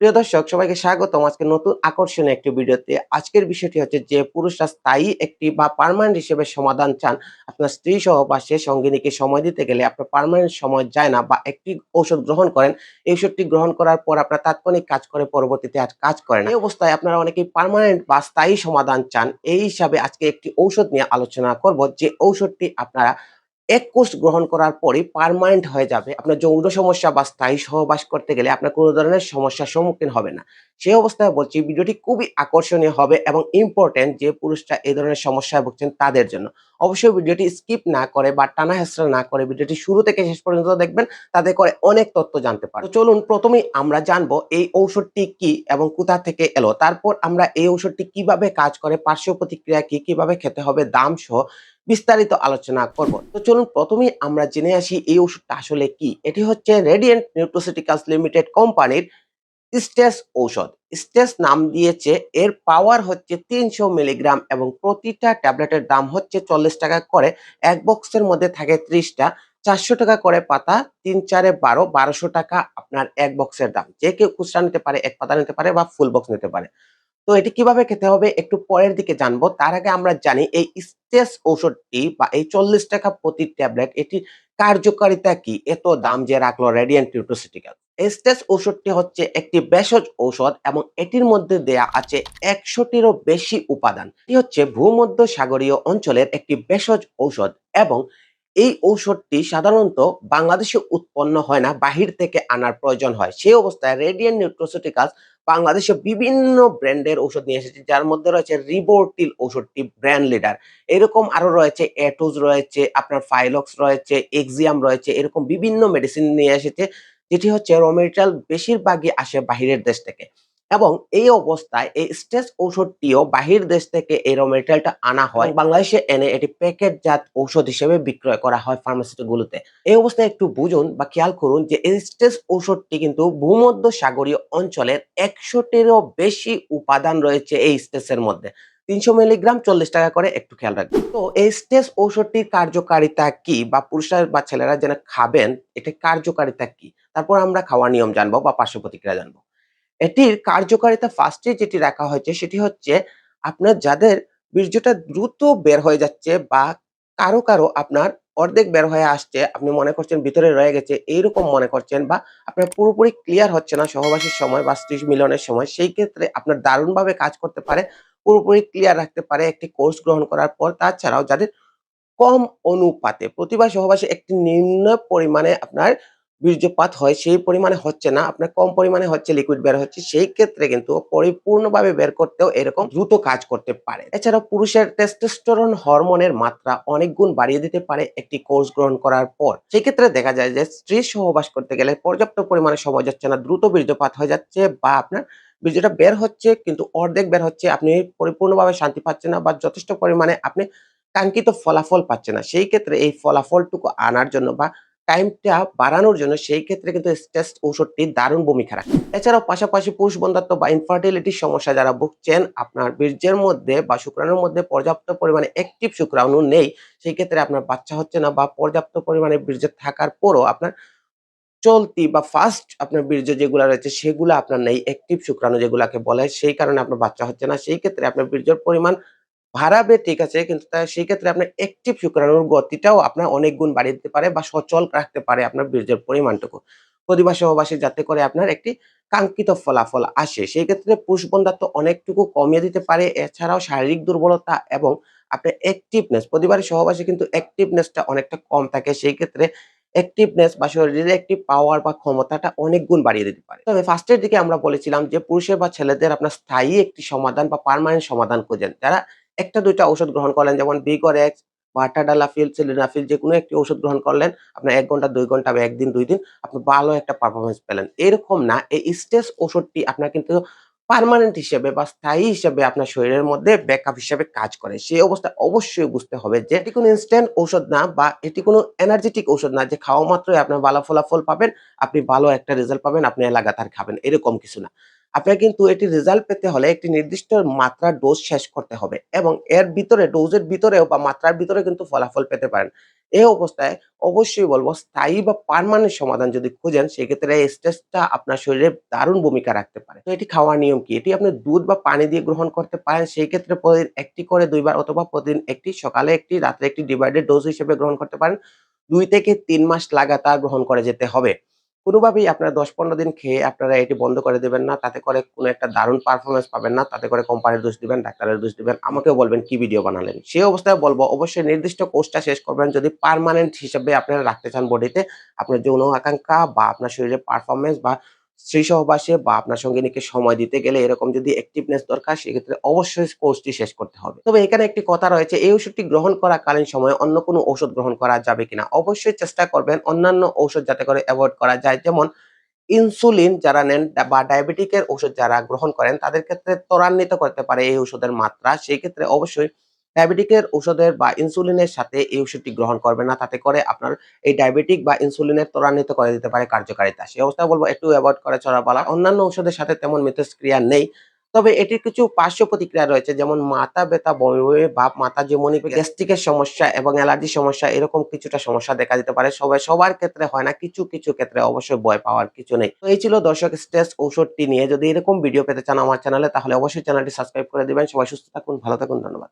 প্রিয় দর্শক, সবাইকে স্বাগতম। আজকে নতুন আকর্ষণীয় একটি ভিডিওতে। আজকের বিষয়টি হচ্ছে যে, পুরুষরা স্থায়ী একটি বা পার্মানেন্ট হিসেবে সমাধান চান। আপনার স্ত্রী সহ বা সে সঙ্গিনীকে সময় দিতে গেলে আপনার পার্মানেন্ট সময় যায় না বা একটি ঔষধ গ্রহণ করেন। এই ওষুধটি গ্রহণ করার পর আপনার তাৎক্ষণিক কাজ করে পরবর্তীতে আর কাজ করেন এই অবস্থায় আপনারা অনেকেই পার্মানেন্ট বা স্থায়ী সমাধান চান। এই হিসাবে আজকে একটি ঔষধ নিয়ে আলোচনা করব। যে ঔষধটি আপনারা এক কোর্স গ্রহণ করার পরে পার্মানেন্ট হয়ে যাবে। আপনার যৌন সমস্যা বা স্থায়ী সহবাস করতে গেলে আপনার কোনো ধরনের সমস্যার সম্মুখীন হবে না। সেই অবস্থায় বলছি, ভিডিওটি খুবই আকর্ষণীয় হবে এবং ইম্পর্টেন্ট যে পুরুষরা এই ধরনের সমস্যায় ভুগছেন তাদের জন্য। অবশ্যই ভিডিওটি স্কিপ না করে বা টানা হেসরা না করে ভিডিওটি শুরু থেকে শেষ পর্যন্ত দেখবেন, তাতে করে অনেক তথ্য জানতে পারবেন। তো চলুন প্রথমেই আমরা জানব এই ঔষধটি কি এবং কোথা থেকে এলো। তারপর আমরা এই ঔষধটি কীভাবে কাজ করে, পার্শ্ব প্রতিক্রিয়া কি, কীভাবে খেতে হবে, দাম সহ বিস্তারিত আলোচনা করব। তো চলুন প্রথমেই আমরা জেনে আসি এই ওষুধটা আসলে কি। এটি হচ্ছে রেডিয়েন্ট নিউট্রোসিটিক্যালস লিমিটেড কোম্পানির স্টেস ঔষধ। স্টেস নাম দিয়েছে, এর পাওয়ার হচ্ছে তিনশো মিলিগ্রাম এবং প্রতিটা ট্যাবলেটের দাম হচ্ছে চল্লিশ টাকা করে। এক বক্সের মধ্যে থাকে ত্রিশটা, চারশো টাকা করে পাতা, তিন চারে বারো, বারোশো টাকা আপনার এক বক্সের দাম। যে কেউ খুচরা নিতে পারে, এক পাতা নিতে পারে বা ফুল বক্স নিতে পারে। তো এটি কীভাবে খেতে হবে একটু পরের দিকে জানব। তার আগে আমরা জানি এই স্টেস ঔষধটি বা এই চল্লিশ টাকা প্রতি ট্যাবলেট এটি কার্যকারিতা কি? এত দাম যে রাখল রেডিয়েন্ট নিউট্রোসিটিক্যাল স্টেস ঔষধটি হচ্ছে একটি ভেষজ ঔষধ এবং এটির মধ্যে দেয়া আছে একশোটিরও বেশি উপাদান। এটি হচ্ছে ভূমধ্য সাগরীয় অঞ্চলের একটি ভেষজ ঔষধ এবং এই ঔষধটি সাধারণত বাংলাদেশে উৎপন্ন হয় না, বাহির থেকে আনার প্রয়োজন হয়। সেই অবস্থায় রেডিয়ান নিউট্রোসিটিকাস বাংলাদেশে বিভিন্ন ব্র্যান্ডের ঔষধ নিয়ে এসেছে, যার মধ্যে রয়েছে রিবোর্টিল ঔষধটি ব্র্যান্ড লিডার এরকম আরও রয়েছে এটোজ রয়েছে, আপনার ফাইলক্স রয়েছে এক্সিয়াম রয়েছে, এরকম বিভিন্ন মেডিসিন নিয়ে এসেছে, যেটি হচ্ছে র মেটেরিয়াল বেশিরভাগই আসে বাহিরের দেশ থেকে। এবং এই অবস্থায় এই স্টেজ ঔষধটিও বাহির দেশ থেকে এই র মেটেরিয়ালটা আনা হয়। বাংলাদেশে এনে এটি প্যাকেটজাত ঔষধ হিসেবে বিক্রয় করা হয় ফার্মাসিটি গুলোতে এই অবস্থায় একটু বুঝুন বা খেয়াল করুন যে এই স্টেজ ঔষধটি কিন্তু ভূমধ্য সাগরীয় অঞ্চলের একশোটিরও বেশি উপাদান রয়েছে এই স্টেজের মধ্যে। তিনশো মিলিগ্রাম চল্লিশ টাকা করে একটু খেয়াল রাখবেন। তো এই স্টেজ ঔষধটির কার্যকারিতা কি বা পুরুষরা বা ছেলেরা যেন খাবেন এটা কার্যকারিতা কি? তারপর আমরা খাওয়ার নিয়ম জানব বা পার্শ্ব প্রতিক্রিয়া জানব। এটির কার্যকারিতা ফার্স্টে যেটি রাখা হয়েছে সেটি হচ্ছে আপনার যাদের বীর্যটা দ্রুত বের হয়ে যাচ্ছে বা কারও কারও আপনার অর্ধেক বের হয়ে আসছে, আপনি মনে করছেন ভিতরে রয়ে গেছে, এইরকম মনে করছেন বা আপনার পুরোপুরি ক্লিয়ার হচ্ছে না, সহবাসীর সময় বা স্ত্রী মিলনের সময়, সেই ক্ষেত্রে আপনার দারুণভাবে কাজ করতে পারে, পুরোপুরি ক্লিয়ার রাখতে পারে, একটি কোর্স গ্রহণ করার পর। তাছাড়াও যাদের কম অনুপাতে, প্রতিবার সহবাসী একটি নিম্ন পরিমাণে আপনার বীর্যপাত হয়, সেই পরিমাণে হচ্ছে না, আপনার কম পরিমাণে হচ্ছে লিকুইড বের হচ্ছে, সেই ক্ষেত্রে কিন্তু পরিপূর্ণভাবে বের করতেও এরকম দ্রুত কাজ করতে পারে। এছাড়া পুরুষের টেস্টোস্টেরন হরমোনের মাত্রা অনেক গুণ বাড়িয়ে দিতে পারে একটি কোর্স গ্রহণ করার পর। সেই ক্ষেত্রে দেখা যায় যে স্ত্রী সহবাস করতে গেলে পর্যাপ্ত পরিমাণে সময় যাচ্ছে না, দ্রুত বীর্যপাত হয়ে যাচ্ছে বা আপনার বীর্যটা বের হচ্ছে কিন্তু অর্ধেক বের হচ্ছে, আপনি পরিপূর্ণভাবে শান্তি পাচ্ছেন না বা যথেষ্ট পরিমাণে আপনি কাঙ্ক্ষিত ফলাফল পাচ্ছে না। সেই ক্ষেত্রে এই ফলাফলটুকু আনার জন্য বা টাইমটা বাড়ানোর জন্য সেই ক্ষেত্রে কিন্তু স্ট্রেস ঔষধটি দারুণ ভূমিকা রাখে। এছাড়াও পাশাপাশি পুরুষ বন্ধাত্ব বা ইনফার্টিলিটির সমস্যা যারা ভুগছেন, আপনার বীর্যের মধ্যে বা শুক্রাণুর মধ্যে পর্যাপ্ত পরিমাণে অ্যাক্টিভ শুক্রাণু নেই, সেই ক্ষেত্রে আপনার বাচ্চা হচ্ছে না বা পর্যাপ্ত পরিমাণে বীর্য থাকার পরও আপনার চলতি বা ফাস্ট আপনার বীর্য যেগুলো রয়েছে সেগুলো আপনার নেই অ্যাক্টিভ শুক্রাণু যেগুলাকে বলে, সেই কারণে আপনার বাচ্চা হচ্ছে না। সেই ক্ষেত্রে আপনার বীর্যের পরিমাণ বাড়াবে ঠিক আছে, কিন্তু সেই ক্ষেত্রে আপনার অ্যাক্টিভ শুক্রাণুর গতিটাও আপনার অনেক গুণ বাড়িয়ে দিতে পারে বা সচল রাখতে পারে আপনার বীর্যের পরিমাণটুকু। প্রতিভা সহবাসী যাতে করে আপনার একটি কাঙ্ক্ষিত ফলাফল আসে। সেই ক্ষেত্রে পুরুষ বন্ধাত্ব অনেকটুকু কমিয়ে দিতে পারে। এছাড়াও শারীরিক দুর্বলতা এবং আপনার অ্যাক্টিভনেস প্রতিবারের সহবাসী কিন্তু অ্যাক্টিভনেসটা অনেকটা কম থাকে। সেই ক্ষেত্রে অ্যাক্টিভনেস বা শরীরের একটি পাওয়ার বা ক্ষমতাটা অনেক গুণ বাড়িয়ে দিতে পারে। তবে ফার্স্টের দিকে আমরা বলেছিলাম যে পুরুষের বা ছেলেদের আপনার স্থায়ী একটি সমাধান বা পার্মানেন্ট সমাধান খোঁজেন। যারা একটা, দুইটা ঔষধ গ্রহণ করলেন, যেমন বিগরেক্স বা টাডালাফিল সিলিনাফিল যে কোনো একটি ওষুধ গ্রহণ করলেন, আপনার এক ঘণ্টা, দুই ঘণ্টা বা একদিন, দুই দিন, আপনি ভালো একটা পারফরমেন্স পেলেন। এরকম না, এই স্টেজ ওষুধটি আপনার কিন্তু পার্মানেন্ট হিসেবে বা স্থায়ী হিসেবে আপনার শরীরের মধ্যে ব্যাকআপ হিসেবে কাজ করে। সেই অবস্থায় অবশ্যই বুঝতে হবে যে, এটি কোনো ইনস্ট্যান্ট ঔষধ না বা এটি কোনো এনার্জেটিক ঔষধ না, যে খাওয়া মাত্রই আপনার ভালো ফলাফল পাবেন, আপনি ভালো একটা রেজাল্ট পাবেন, আপনি লাগাতার খাবেন, এরকম কিছু না। আপনার কিন্তু এটি রেজাল্ট পেতে হলে একটি নির্দিষ্ট মাত্রার ডোজ শেষ করতে হবে এবং এর ভিতরে ডোজের ভিতরেও বা মাত্রার ভিতরে কিন্তু ফলাফল পেতে পারেন। এই অবস্থায় অবশ্যই বলব, স্থায়ী বা পারমানেন্ট সমাধান যদি খোঁজেন, সেক্ষেত্রে এই স্ট্রেসটা আপনার শরীরে দারুণ ভূমিকা রাখতে পারে। তো এটি খাওয়ার নিয়ম কি? এটি আপনি দুধ বা পানি দিয়ে গ্রহণ করতে পারেন। সেই ক্ষেত্রে প্রতিদিন একটি করে দুইবার অথবা প্রতিদিন একটি, সকালে ১ টি রাত্রে ১ টি ডিভাইডেড ডোজ হিসেবে গ্রহণ করতে পারেন। দুই থেকে তিন মাস লাগাতার গ্রহণ করে যেতে হবে। কোনোভাবেই আপনারা দশ পনেরো দিন খেয়ে আপনারা এটি বন্ধ করে দেবেন না। তাতে করে কোনো একটা দারুণ পারফরমেন্স পাবেন না। তাতে করে কোম্পানির দোষ দিবেন, ডাক্তারের দোষ দিবেন। আমাকেও বলবেন কি ভিডিও বানালেন। সেই অবস্থায় বলব অবশ্যই নির্দিষ্ট কোর্সটা শেষ করবেন যদি পারমানেন্ট হিসেবে আপনারা রাখতে চান বডিতে। আপনার যৌন আকাঙ্ক্ষা বা আপনার শরীরের পারফরমেন্স বা স্ত্রী সহবাসে বা আপনার সঙ্গিনীকে সময় দিতে গেলে এরকম যদি অ্যাক্টিভনেস দরকার, সেক্ষেত্রে অবশ্যই কোর্সটি শেষ করতে হবে। তবে এখানে একটি কথা রয়েছে, এই ওষুধটি গ্রহণ করাকালীন সময়ে অন্য কোনো ঔষধ গ্রহণ করা যাবে কিনা? অবশ্যই চেষ্টা করবেন অন্যান্য ঔষধ যাতে করে অ্যাভয়েড করা যায়। যেমন ইনসুলিন যারা নেন বা ডায়াবেটিকের ওষুধ যারা গ্রহণ করেন, তাদের ক্ষেত্রে ত্বরান্বিত করতে পারে এই ওষুধের মাত্রা। সেই ক্ষেত্রে অবশ্যই ডায়াবেটিকের ঔষধের বা ইনসুলিনের সাথে এই ওষুধটি গ্রহণ করবে না। তাতে করে আপনার এই ডায়াবেটিক বা ইনসুলিনের ত্বরান্বিত করে দিতে পারে কার্যকারিতা। সেই অবস্থায় বলব একটু এভয়েড করে চলা ভালো। অন্যান্য ঔষধের সাথে তেমন মিথস্ক্রিয়া নেই। তবে এটির কিছু পার্শ্ব প্রতিক্রিয়া রয়েছে যেমন মাথা ব্যথা, বমি, বমি ভাব, মাথা ঝিমুনি, গ্যাস্ট্রিকের সমস্যা এবং অ্যালার্জি সমস্যা এরকম কিছুটা সমস্যা দেখা দিতে পারে। সবাই সবার ক্ষেত্রে হয় না। কিছু, কিছু ক্ষেত্রে অবশ্যই ভয় পাওয়ার কিছু নেই। তো এই ছিল দর্শক স্ট্রেস ঔষধটি নিয়ে। যদি এরকম ভিডিও পেতে চান আমার চ্যানেলে তাহলে অবশ্যই চ্যানেলটি সাবস্ক্রাইব করে দিবেন। সবাই সুস্থ থাকুন, ভালো থাকুন। ধন্যবাদ।